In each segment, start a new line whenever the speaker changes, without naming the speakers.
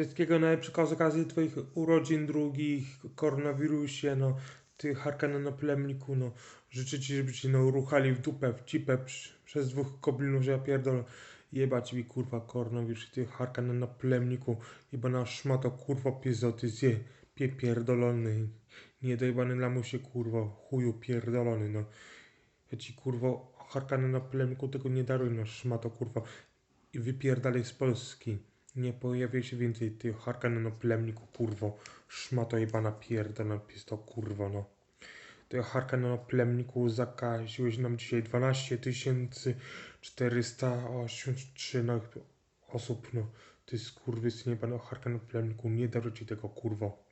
Wszystkiego najlepszego z okazji twoich urodzin drugich, koronawirusie, no. Ty harkana na plemniku, no. Życzę ci, żeby cię no ruchali w dupę, w cipę przy, przez dwóch koblinów, że ja pierdolę. Jebać mi kurwa koronawirus, ty harkana na plemniku, jebana szmato kurwa pizzo, ty zje, pie pierdolony. Niedojebany lamusie kurwa, chuju pierdolony, no. Ja ci kurwa harkana na plemniku tego nie daruj, no szmato kurwa. I wypierdalaj z Polski. Nie pojawiaj się więcej, ty harkany na plemniku, kurwo. Szmato jebana pierdolona pisto, kurwo, no. Ty harkany na plemniku zakaziłeś nam dzisiaj 12 483 no, osób, no. Ty skurwysyn jebany harkany na plemniku, nie daruj ci tego, kurwo.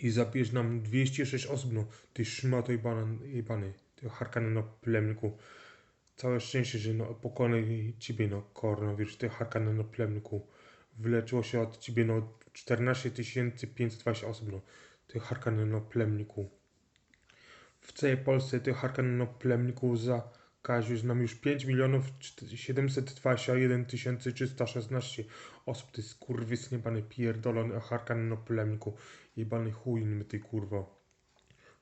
I zabierz nam 206 osób, no. Ty szmato jebana, jebany, ty harkany na plemniku. Całe szczęście, że no, pokonaj ciebie, no, koronawirus, ty harkany na plemniku. Wyleczyło się od ciebie, no, 14 520 osób, no. Ty harkany na plemniku. W całej Polsce ty harkany na plemniku zakaziłeś nam już 5 milionów 721 316 osób. Ty skurwysyn jebany pierdolony harkany na plemniku. Jebany chuj, my ty kurwo.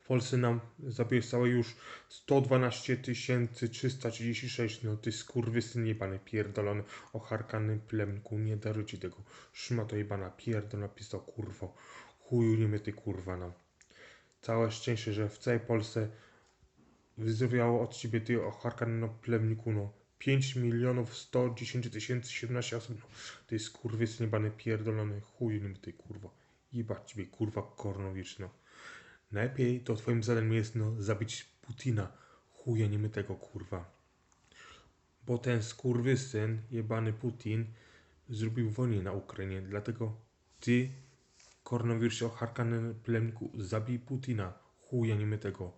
W Polsce nam zabiłeś całe już 112 336, no ty skurwysyn jebany pierdolony o harkanym plemniku, nie daruj ci tego, szmato jebana pierdolona pisto kurwo, chuju nie my ty kurwa nam. Całe szczęście, że w całej Polsce wyzdrowiało od ciebie ty o harkanym plemniku, no. 5 milionów 110 tysięcy 17 osób, no. Ty skurwysyn jebany pierdolony, chuju nie my ty kurwo, jebać ciebie kurwa koronawirus, no. Najlepiej to twoim zadaniem jest no zabić Putina. Chuja nie tego kurwa. Bo ten skurwysyn, jebany Putin, zrobił wojnę na Ukrainie. Dlatego ty, koronawirusie ocharkany plemniku, zabij Putina. Chuja nie tego.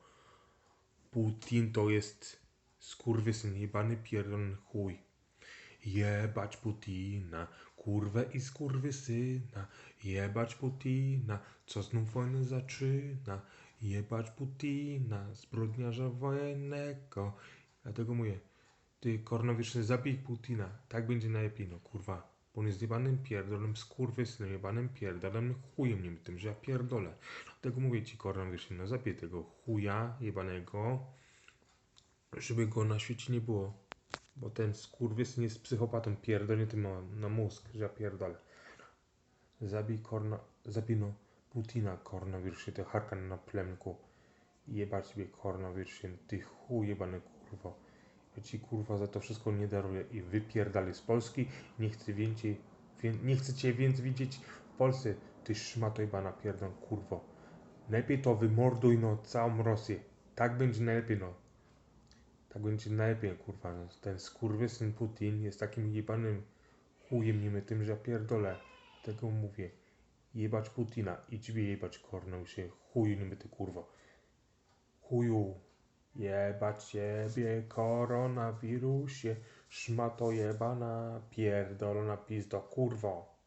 Putin to jest skurwysyn, jebany pierdolony chuj. Jebać Putina, kurwę i skurwysyna. Jebać Putina, co znów wojnę zaczyna. Jebać Putina, zbrodniarza wojennego. Dlatego mówię, ty koronawirus zabij Putina. Tak będzie najlepiej, no kurwa. Bo on jest jebanym pierdolem, skurwysynem, jebanym pierdolem, chujem nim tym, że ja pierdolę. Dlatego mówię ci koronawirus, no zabij tego chuja jebanego, żeby go na świecie nie było. Bo ten skurwysyn jest psychopatą, pierdolnie tym ma na mózg, że ja pierdolę. Zabij korna, zabij no Putina koronawirusie, ty harkan na plemku. Jebać ciebie koronawirusie, ty chuj jebany kurwo. Ja ci kurwa za to wszystko nie daruję i wypierdalaj z Polski. Nie chcę więcej, wie, nie chcę cię więcej widzieć w Polsce, ty szmato jebana pierdol kurwo. Najlepiej to wymorduj no całą Rosję. Tak będzie najlepiej no. Tak będzie najlepiej, kurwa. No. Ten skurwysyn Putin jest takim jebanym chujem niemytym, że ja pierdolę. Tego mówię. Jebać Putina i ciebie jebać kornął się. Chuju niemyty, kurwo. Chuju. Jebać ciebie koronawirusie. Szmato jebana, pierdolona pizdo, kurwo.